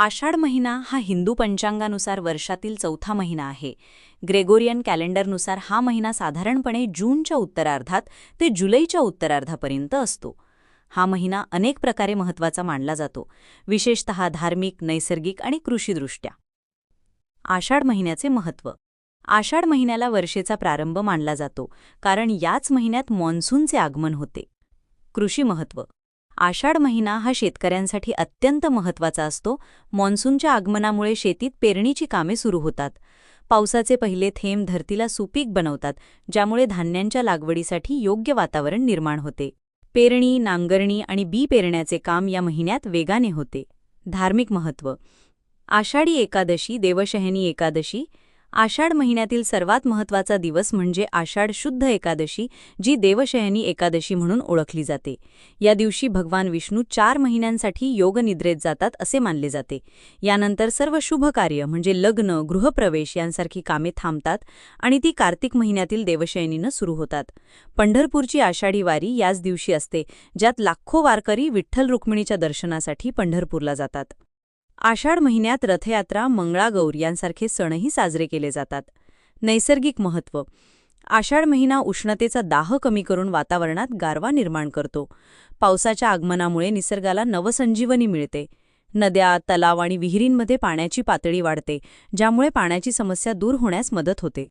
आषाढ महिना हा हिंदू पंचांगानुसार वर्षातील चौथा महिना आहे. ग्रेगोरियन कॅलेंडरनुसार हा महिना साधारणपणे जूनच्या उत्तरार्धात ते जुलैच्या उत्तरार्धापर्यंत असतो. हा महिना अनेक प्रकारे महत्त्वाचा मानला जातो विशेषतः धार्मिक नैसर्गिक आणि कृषीदृष्ट्या. आषाढ महिन्याचे महत्त्व. आषाढ महिन्याला वर्षेचा प्रारंभ मानला जातो कारण याच महिन्यात मॉन्सूनचे आगमन होते. कृषी महत्त्व. आषाढ महिना हा शेतकऱ्यांसाठी अत्यंत महत्त्वाचा असतो. मॉन्सूनच्या आगमनामुळे शेतीत पेरणीची कामे सुरू होतात. पावसाचे पहिले थेंब धरतीला सुपीक बनवतात ज्यामुळे धान्यांच्या लागवडीसाठी योग्य वातावरण निर्माण होते. पेरणी नांगरणी आणि बी पेरण्याचे काम या महिन्यात वेगाने होते. धार्मिक महत्त्व. आषाढी एकादशी देवशयनी एकादशी आषाढ महिन्यातील सर्वात महत्त्वाचा दिवस म्हणजे आषाढ शुद्ध एकादशी जी देवशयनी एकादशी म्हणून ओळखली जाते. या दिवशी भगवान विष्णू चार महिन्यांसाठी योगनिद्रेत जातात असे मानले जाते. यानंतर सर्व शुभ कार्य म्हणजे लग्न गृहप्रवेश यांसारखी कामे थांबतात आणि ती कार्तिक महिन्यातील देवशयनीनं सुरू होतात. पंढरपूरची आषाढी वारी याच दिवशी असते ज्यात लाखो वारकरी विठ्ठल रुक्मिणीच्या दर्शनासाठी पंढरपूरला जातात. आषाढ महिन्यात रथयात्रा मंगळागौर यांसारखे सणही साजरे केले जातात. नैसर्गिक महत्त्व आषाढ महिना उष्णतेचा दाह कमी करून वातावरणात गारवा निर्माण करतो. पावसाच्या आगमनामुळे निसर्गाला नवसंजीवनी मिळते. नद्या तलाव आणि विहिरींमध्ये पाण्याची पातळी वाढते ज्यामुळे पाण्याची समस्या दूर होण्यास मदत होते.